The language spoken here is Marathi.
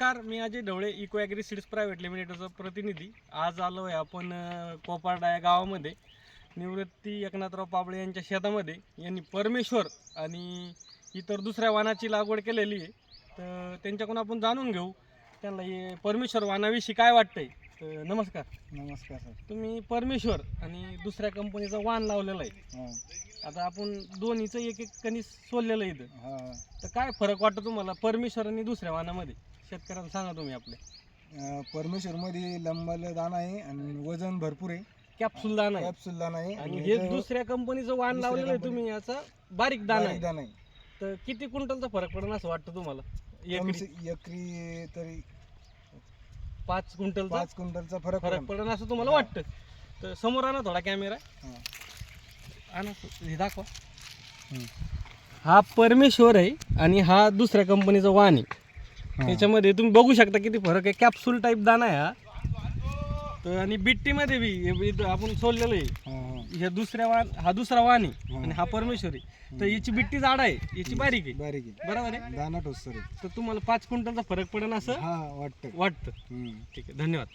नमस्कार मी Ajay Dhawale eco agri seeds private लिमिटेडचा प्रतिनिधी. आज आलो आहे आपण कोपारडा या गावामध्ये. निवृत्ती एकनाथराव पाबळे यांच्या शेतामध्ये. यांनी परमेश्वर आणि इतर दुसऱ्या वाणाची लागवड केलेली आहे. तर त्यांच्याकडून आपण जाणून घेऊ त्यांना हे परमेश्वर वाणाविषयी काय वाटतंय? तर नमस्कार. नमस्कार सर. तुम्ही परमेश्वर आणि दुसऱ्या कंपनीचा वाण लावलेला आहे. हां. आता आपण दोन्हीचं एक एक कणीस सोललेलं आहे इथं. हां. तर काय फरक वाटतो तुम्हाला परमेश्वर आणि दुसऱ्या वाणामध्ये शेतकऱ्यांना सांगा तुम्ही आपल्या अं, परमेश्वरमध्ये लंबल दाना आहे आणि वजन भरपूर आहे. कॅप्सूल दाणा आहे. कॅप्सूल दाना आहे. आणि हे याचं दुसऱ्या कंपनीचं वाण दुसऱ्या लावलेलं आहे तुम्ही याचा बारीक दाणा बारीक आहे दाना आहे. तर किती क्विंटलचा फरक पडेल असं वाटतं तुम्हाला? एकरी. एकरी तरी पाच क्विंटलचा? पाच क्विंटलचा फरक फरक पडेल. पडेल असं तुम्हाला. वाटतं. तर समोर आणा थोडा कॅमेरा. हां. आणा हे दाखवा. हम्म. हा परमेश्वर आहे आणि हा दुसऱ्या कंपनीचा वाण आहे. त्याच्यामध्ये तुम्ही बघू शकता किती फरक आहे. कॅप्सूल टाईप दाणा आहे हा. तर आणि बिट्टीमध्ये बी हे इथं आपण सोडलेलं आहे. हां, हां. हे दुसऱ्या वाण हा दुसरा वाण आहे. आणि हा परमेश्वर तर याची बिट्टी जाड आहे याची बारीक आहे. बारीक आहे. बरोबर आहे? दाना आहे. तर तुम्हाला पाच क्विंटलचा फरक पडेल असं हा वाटतं. वाटतं. ठीक आहे धन्यवाद.